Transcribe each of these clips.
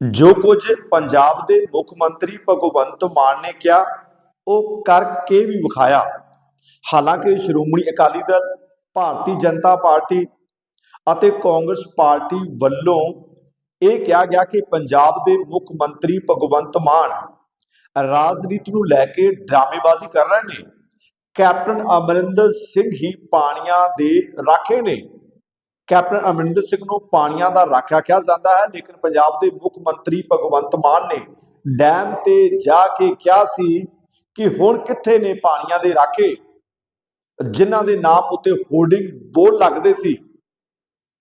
ਜੋ ਕੁਝ ਪੰਜਾਬ ਦੇ ਮੁੱਖ ਮੰਤਰੀ ਭਗਵੰਤ ਮਾਨ ਨੇ ਕਿਹਾ, ਉਹ ਕਰਕੇ ਵੀ ਵਿਖਾਇਆ। ਹਾਲਾਂਕਿ ਸ਼੍ਰੋਮਣੀ ਅਕਾਲੀ ਦਲ, ਭਾਰਤੀ ਜਨਤਾ ਪਾਰਟੀ ਅਤੇ ਕਾਂਗਰਸ ਪਾਰਟੀ ਵੱਲੋਂ ਇਹ ਕਿਹਾ ਗਿਆ ਕਿ ਪੰਜਾਬ ਦੇ ਮੁੱਖ ਮੰਤਰੀ ਭਗਵੰਤ ਮਾਨ ਰਾਜਨੀਤੀ ਨੂੰ ਲੈ ਕੇ ਡਰਾਮੇਬਾਜ਼ੀ ਕਰ ਰਹੇ ਨੇ। ਕੈਪਟਨ ਅਮਰਿੰਦਰ ਸਿੰਘ ਹੀ ਪਾਣੀਆਂ ਦੇ ਰਾਖੇ ਨੇ। ਕੈਪਟਨ ਅਮਰਿੰਦਰ ਸਿੰਘ ਨੂੰ ਪਾਣੀਆਂ ਦਾ ਰਾਖਿਆ ਕਿਹਾ ਜਾਂਦਾ ਹੈ, ਲੇਕਿਨ ਪੰਜਾਬ ਦੇ ਮੁੱਖ ਮੰਤਰੀ ਭਗਵੰਤ ਮਾਨ ਨੇ ਡੈਮ ਤੇ ਜਾ ਕੇ ਕਿਹਾ ਸੀ ਕਿ ਹੁਣ ਕਿੱਥੇ ਨੇ ਪਾਣੀਆਂ ਦੇ ਰਾਖੇ? ਜਿਨ੍ਹਾਂ ਦੇ ਨਾਮ ਉੱਤੇ ਹੋਰਡਿੰਗ ਬੋਰਡ ਲੱਗਦੇ ਸੀ।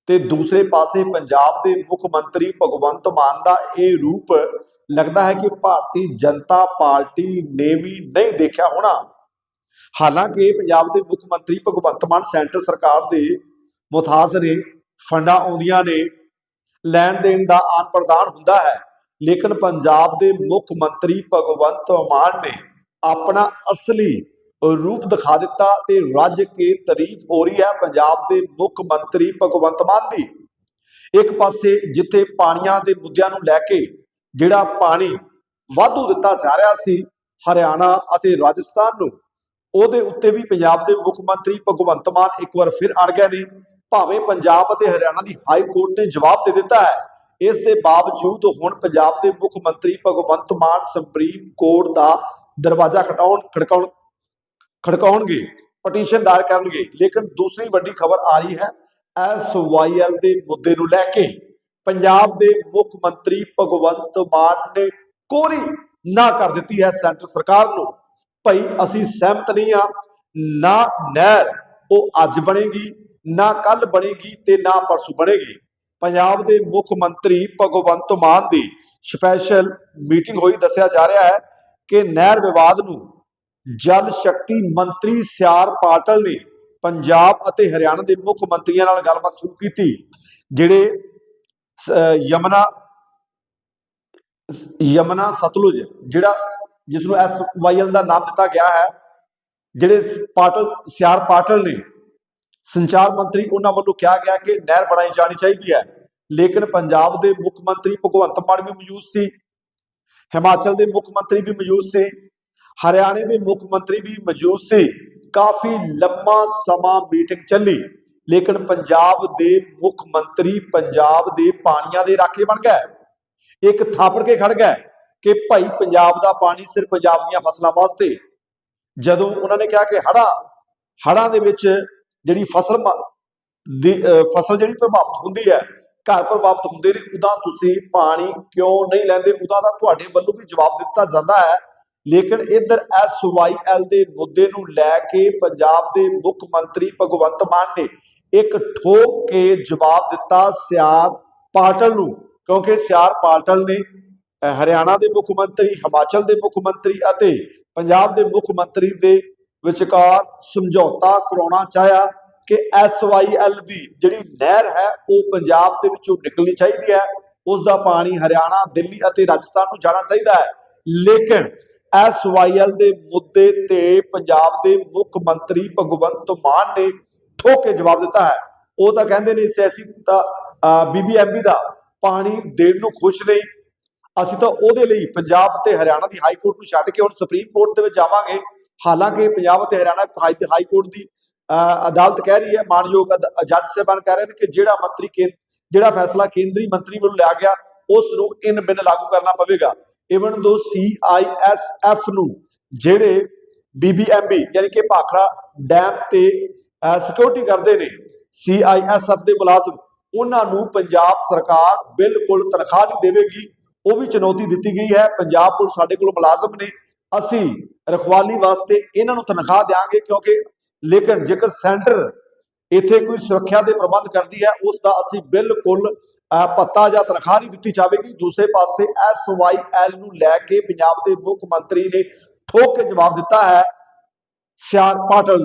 ਤੇ ਦੂਸਰੇ ਪਾਸੇ ਪੰਜਾਬ ਦੇ ਮੁੱਖ ਮੰਤਰੀ ਭਗਵੰਤ ਮਾਨ ਦਾ ਇਹ ਰੂਪ ਲੱਗਦਾ ਹੈ ਕਿ ਭਾਰਤੀ ਜਨਤਾ ਪਾਰਟੀ ਨੇ ਵੀ ਨਹੀਂ ਦੇਖਿਆ ਹੋਣਾ। ਹਾਲਾਂਕਿ ਪੰਜਾਬ ਦੇ ਮੁੱਖ ਮੰਤਰੀ ਭਗਵੰਤ ਮਾਨ ਸੈਂਟਰ ਸਰਕਾਰ ਦੇ ਮੁਤਾਜ਼ ਨੇ ਫੰਡਾਂ ਆਉਂਦੀਆਂ ਨੇ, ਲੈਣ ਦੇਣ ਦਾ ਆਨ ਪ੍ਰਦਾਨ ਹੁੰਦਾ ਹੈ, ਲੇਕਿਨ ਪੰਜਾਬ ਦੇ ਮੁੱਖ ਮੰਤਰੀ ਭਗਵੰਤ ਮਾਨ ਨੇ ਆਪਣਾ ਅਸਲੀ ਰੂਪ ਦਿਖਾ ਦਿੱਤਾ ਤੇ ਰੱਜ ਕੇ ਤਾਰੀਫ ਹੋ ਰਹੀ ਹੈ ਪੰਜਾਬ ਦੇ ਮੁੱਖ ਮੰਤਰੀ ਭਗਵੰਤ ਮਾਨ ਦੀ। ਇੱਕ ਪਾਸੇ ਜਿੱਥੇ ਪਾਣੀਆਂ ਦੇ ਮੁੱਦਿਆਂ ਨੂੰ ਲੈ ਕੇ ਜਿਹੜਾ ਪਾਣੀ ਵਾਧੂ ਦਿੱਤਾ ਜਾ ਰਿਹਾ ਸੀ, ਹਰਿਆਣਾ ਅਤੇ ਰਾਜਸਥਾਨ ਨੂੰ, ਉਹਦੇ ਉੱਤੇ ਵੀ ਪੰਜਾਬ ਦੇ ਮੁੱਖ ਮੰਤਰੀ ਭਗਵੰਤ ਮਾਨ ਇੱਕ ਵਾਰ ਫਿਰ ਅੜ ਗਏ ਨੇ। ਭਾਵੇਂ ਪੰਜਾਬ ਅਤੇ ਹਰਿਆਣਾ ਦੀ ਹਾਈ ਕੋਰਟ ਨੇ ਜਵਾਬ ਦੇ ਦਿੱਤਾ ਹੈ। ਇਸ ਦੇ ਬਾਵਜੂਦ ਹੁਣ ਪੰਜਾਬ ਦੇ ਮੁੱਖ ਮੰਤਰੀ ਭਗਵੰਤ ਮਾਨ ਸੁਪਰੀਮ ਕੋਰਟ ਦਾ ਦਰਵਾਜ਼ਾ ਖਟਾਉਣ, ਖੜਕਾਉਣ, ਖੜਕਾਉਣਗੇ ਪਟੀਸ਼ਨ ਦਾਇਰ ਕਰਨਗੇ। ਲੇਕਿਨ ਦੂਸਰੀ ਵੱਡੀ ਖਬਰ ਆ ਰਹੀ ਹੈ ਐਸਵਾਈਐਲ ਦੇ ਮੁੱਦੇ ਨੂੰ ਲੈ ਕੇ। ਪੰਜਾਬ ਦੇ ਮੁੱਖ ਮੰਤਰੀ ਭਗਵੰਤ ਮਾਨ ਨੇ ਕੋਰੀ ਨਾ ਕਰ ਦਿੱਤੀ ਹੈ ਸੈਂਟਰ ਸਰਕਾਰ ਨੂੰ। ਭਈ ਅਸੀਂ ਸਹਿਮਤ ਨਹੀਂ ਆ ਨਾ ਨਹਿਰ ਉਹ ਅੱਜ ਬਣੇਗੀ ਨਾ ਕੱਲ ਬਣੇਗੀ ਤੇ ਨਾ ਪਰਸੋਂ ਬਣੇਗੀ। ਪੰਜਾਬ ਦੇ ਮੁੱਖ ਮੰਤਰੀ ਭਗਵੰਤ ਮਾਨ ਦੀ ਸਪੈਸ਼ਲ ਮੀਟਿੰਗ ਹੋਈ, ਦੱਸਿਆ ਜਾ ਰਿਹਾ ਹੈ ਕਿ ਨਹਿਰ ਵਿਵਾਦ ਨੂੰ ਜਲ ਸ਼ਕਤੀ ਮੰਤਰੀ ਸਿਆਰ ਪਾਟਲ ਨੇ ਪੰਜਾਬ ਅਤੇ ਹਰਿਆਣਾ ਦੇ ਮੁੱਖ ਮੰਤਰੀਆਂ ਨਾਲ ਗੱਲਬਾਤ ਸ਼ੁਰੂ ਕੀਤੀ, ਜਿਹੜੇ ਸ- ਯਮਨਾ ਯਮਨਾ ਸਤਲੁਜ, ਜਿਹੜਾ ਜਿਸ ਨੂੰ ਐਸ ਵਾਈਐਲ ਦਾ ਨਾਮ ਦਿੱਤਾ ਗਿਆ ਹੈ, ਜਿਹੜੇ ਪਾਟਲ ਸਿਆਰ ਪਾਟਲ ਨੇ ਸੰਚਾਰ ਮੰਤਰੀ ਉਹਨਾਂ ਵੱਲੋਂ ਕਿਹਾ ਗਿਆ ਕਿ ਨਹਿਰ ਬਣਾਈ ਜਾਣੀ ਚਾਹੀਦੀ ਹੈ। ਲੇਕਿਨ ਪੰਜਾਬ ਦੇ ਮੁੱਖ ਮੰਤਰੀ ਭਗਵੰਤ ਮਾਨ ਵੀ ਮੌਜੂਦ ਸੀ। ਹਿਮਾਚਲ ਦੇ ਮੁੱਖ ਮੰਤਰੀ ਵੀ ਮੌਜੂਦ ਸੀ। ਹਰਿਆਣੇ ਦੇ ਮੁੱਖ ਮੰਤਰੀ ਵੀ ਮੌਜੂਦ ਸੀ। ਕਾਫੀ ਲੰਮਾ ਸਮਾਂ ਮੀਟਿੰਗ ਚੱਲੀ। ਲੇਕਿਨ ਪੰਜਾਬ ਦੇ ਮੁੱਖ ਮੰਤਰੀ ਪੰਜਾਬ ਦੇ ਪਾਣੀਆਂ ਦੇ ਰਾਖੇ ਬਣ ਗਏ। ਇੱਕ ਥਾਪੜ ਕੇ ਖੜ ਗਏ ਕਿ ਭਾਈ ਪੰਜਾਬ ਦਾ ਪਾਣੀ ਸਿਰਫ ਪੰਜਾਬ ਦੀਆਂ ਫਸਲਾਂ ਵਾਸਤੇ। ਜਦੋਂ ਉਹਨਾਂ ਨੇ ਕਿਹਾ ਕਿ ਹੜਾ ਹੜਾਂ ਦੇ ਵਿੱਚ ਜਿਹੜੀ ਫਸਲ ਦੀ ਫਸਲ ਜਿਹੜੀ ਪ੍ਰਭਾਵਿਤ ਹੁੰਦੀ ਹੈ, ਘਰ ਪ੍ਰਭਾਵਿਤ ਹੁੰਦੇ ਨੇ ਉਦਾਂ ਤੁਸੀਂ ਪਾਣੀ ਕਿਉਂ ਨਹੀਂ ਲੈਂਦੇ? ਉਹਦਾ ਦਾ ਤੁਹਾਡੇ ਵੱਲੋਂ ਵੀ ਜਵਾਬ ਦਿੱਤਾ ਜਾਂਦਾ ਹੈ। ਲੇਕਿਨ ਇਧਰ ਐਸਵਾਈਐਲ ਦੇ ਮੁੱਦੇ ਨੂੰ ਲੈ ਕੇ ਪੰਜਾਬ ਦੇ ਮੁੱਖ ਮੰਤਰੀ ਭਗਵੰਤ ਮਾਨ ਨੇ ਇੱਕ ਠੋਕ ਕੇ ਜਵਾਬ ਦਿੱਤਾ ਸਿਆਰ ਪਾਟਲ ਨੂੰ, ਕਿਉਂਕਿ ਸਿਆਰ ਪਾਟਲ ਨੇ ਹਰਿਆਣਾ ਦੇ ਮੁੱਖ ਮੰਤਰੀ, ਹਿਮਾਚਲ ਦੇ ਮੁੱਖ ਮੰਤਰੀ ਅਤੇ ਪੰਜਾਬ ਦੇ ਮੁੱਖ ਮੰਤਰੀ ਦੇ ਵਿਚਕਾਰ ਸਮਝੌਤਾ ਕਰਾਉਣਾ ਚਾਹਿਆ ਕਿ ਐਸਵਾਈਐਲ ਦੀ ਜਿਹੜੀ ਨਹਿਰ ਹੈ, ਉਹ ਪੰਜਾਬ ਦੇ ਵਿੱਚੋਂ ਨਿਕਲਣੀ ਚਾਹੀਦੀ ਹੈ। ਉਸ ਦਾ ਪਾਣੀ ਹਰਿਆਣਾ, ਦਿੱਲੀ ਅਤੇ ਰਾਜਸਥਾਨ ਨੂੰ ਜਾਣਾ ਚਾਹੀਦਾ ਹੈ। ਲੇਕਿਨ ਐਸਵਾਈਐਲ ਦੇ ਮੁੱਦੇ ਤੇ ਪੰਜਾਬ ਦੇ ਮੁੱਖ ਮੰਤਰੀ ਭਗਵੰਤ ਮਾਨ ਨੇ ਠੋਕ ਕੇ ਜਵਾਬ ਦਿੱਤਾ ਹੈ। ਉਹ ਤਾਂ ਕਹਿੰਦੇ ਨੇ ਸਿਆਸੀ ਤਾਂ ਬੀਬੀਐਮਬੀ ਦਾ ਪਾਣੀ ਦੇਣ ਨੂੰ ਖੁਸ਼ ਨਹੀਂ। ਅਸੀਂ ਤਾਂ ਉਹਦੇ ਲਈ ਪੰਜਾਬ ਤੇ ਹਰਿਆਣਾ ਦੀ ਹਾਈ ਕੋਰਟ ਨੂੰ ਛੱਡ ਕੇ ਹੁਣ ਸੁਪਰੀਮ ਕੋਰਟ ਦੇ ਵਿੱਚ ਜਾਵਾਂਗੇ। ਹਾਲਾਂਕਿ ਪੰਜਾਬ ਅਤੇ ਹਰਿਆਣਾ ਹਾਈ ਤੇ ਹਾਈ ਕੋਰਟ ਦੀ ਅਹ, ਅਦਾਲਤ ਕਹਿ ਰਹੀ ਹੈ ਮਾਨਯੋਗ ਜੱਜ ਸਾਹਿਬਾਨ ਕਹਿ ਰਹੇ ਨੇ ਕਿ ਜਿਹੜਾ ਮੰਤਰੀ ਕੇਂ- ਜਿਹੜਾ ਫੈਸਲਾ ਕੇਂਦਰੀ ਮੰਤਰੀ ਵੱਲੋਂ ਲਿਆ ਗਿਆ ਉਸ ਨੂੰ ਇਨ ਬਿਨ ਲਾਗੂ ਕਰਨਾ ਪਵੇਗਾ। ਇਵਨ ਦੋ ਸੀਆਈਐਸਐਫ ਨੂੰ ਜਿਹੜੇ ਬੀਬੀਐਮਬੀ ਯਾਨੀ ਕਿ ਭਾਖੜਾ ਡੈਮ ਤੇ ਸਿਕਿਉਰਿਟੀ ਕਰਦੇ ਨੇ ਸੀਆਈਐਸਐਫ ਦੇ ਮੁਲਾਜ਼ਮ ਉਹਨਾਂ ਨੂੰ ਪੰਜਾਬ ਸਰਕਾਰ ਬਿਲਕੁਲ ਤਨਖਾਹ ਨਹੀਂ ਦੇਵੇਗੀ। ਉਹ ਵੀ ਚੁਣੌਤੀ ਦਿੱਤੀ ਗਈ ਹੈ ਪੰਜਾਬ ਪੁਲਿਸ ਸਾਡੇ ਕੋਲ ਮੁਲਾਜ਼ਮ ਨੇ। ਅਸੀਂ ਰਖਵਾਲੀ ਵਾਸਤੇ ਇਹਨਾਂ ਨੂੰ ਤਨਖਾਹ ਦੇਾਂਗੇ ਕਿਉਂਕਿ ਲੇਕਿਨ ਜੇਕਰ ਸੈਂਟਰ ਇੱਥੇ ਕੋਈ ਸੁਰੱਖਿਆ ਦੇ ਪ੍ਰਬੰਧ ਕਰਦੀ ਹੈ ਉਸ ਦਾ ਅਸੀਂ ਬਿਲਕੁਲ ਅਹ, ਭੱਤਾ ਜਾਂ ਤਨਖਾਹ ਨਹੀਂ ਦਿੱਤੀ ਜਾਵੇਗੀ। ਦੂਸਰੇ ਪਾਸੇ ਐਸਵਾਈਐਲ ਨੂੰ ਲੈ ਕੇ ਪੰਜਾਬ ਦੇ ਮੁੱਖ ਮੰਤਰੀ ਨੇ ਠੋਕ ਕੇ ਜਵਾਬ ਦਿੱਤਾ ਹੈ ਸਿਆਰ ਪਾਟਲ